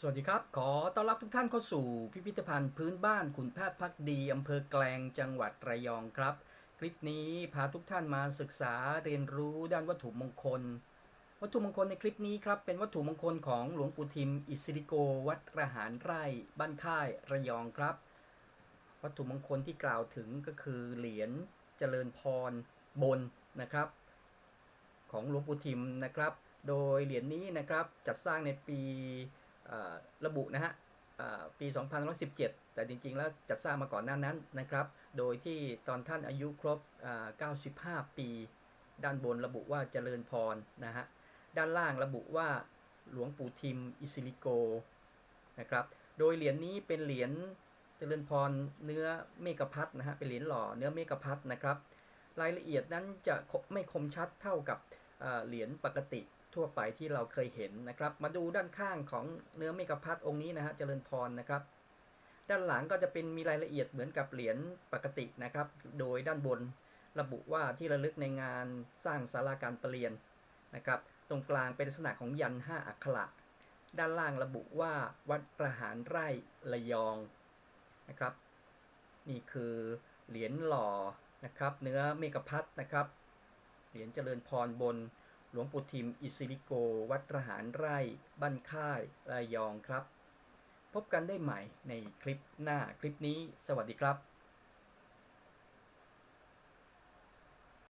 สวัสดีครับ ขอต้อนรับทุกท่านเข้าสู่พิพิธภัณฑ์พื้นบ้านขุนแพทย์พักดีอำเภอแกลงจังหวัดระยองครับ คลิปนี้พาทุกท่านมาศึกษาเรียนรู้ด้านวัตถุมงคล วัตถุมงคลในคลิปนี้ครับเป็นวัตถุมงคลของหลวงปู่ทิม อิสิริโก วัดระหารไร่ บ้านค่ายระยองครับ วัตถุมงคลที่กล่าวถึงก็คือเหรียญเจริญพรบนนะครับ ของหลวงปู่ทิมนะครับ โดยเหรียญนี้นะครับจัดสร้างในปี ระบุนะฮะเอ่อปี2517 แต่จริงๆ แล้วจัดสร้างมาก่อนหน้านั้นนะครับ โดยที่ตอนท่านอายุครบอ่า95 ปี ด้านบนระบุว่าเจริญพรนะฮะ ด้านล่างระบุว่าหลวงปู่ทิมอิสิลิโกนะครับ โดยเหรียญนี้เป็นเหรียญเจริญพรเนื้อเมกพัดนะฮะ เป็นเหรียญหล่อเนื้อเมกพัดนะครับ รายละเอียดนั้นจะไม่คมชัดเท่ากับเหรียญปกติ ทั่วไปที่เราเคยเห็นนะครับ มาดูด้านข้างของเนื้อเมกะพัดองค์นี้นะฮะเจริญพรนะครับ ด้านหลังก็จะเป็นมีรายละเอียดเหมือนกับเหรียญปกตินะครับ โดยด้านบนระบุว่าที่ระลึกในงานสร้างศาลาการประเรียนนะครับ ตรงกลางเป็นลักษณะของยันห้าอักขระด้านล่างระบุว่าวัดประหารไร่ระยองนะครับ นี่คือเหรียญหล่อนะครับ เนื้อเมกะพัดนะครับ เหรียญเจริญพรบน หลวงปู่ทิมอิสิริโก วัดระหารไร่ บ้านค่ายระยองครับ พบกันได้ใหม่ในคลิปหน้าคลิปนี้ สวัสดีครับ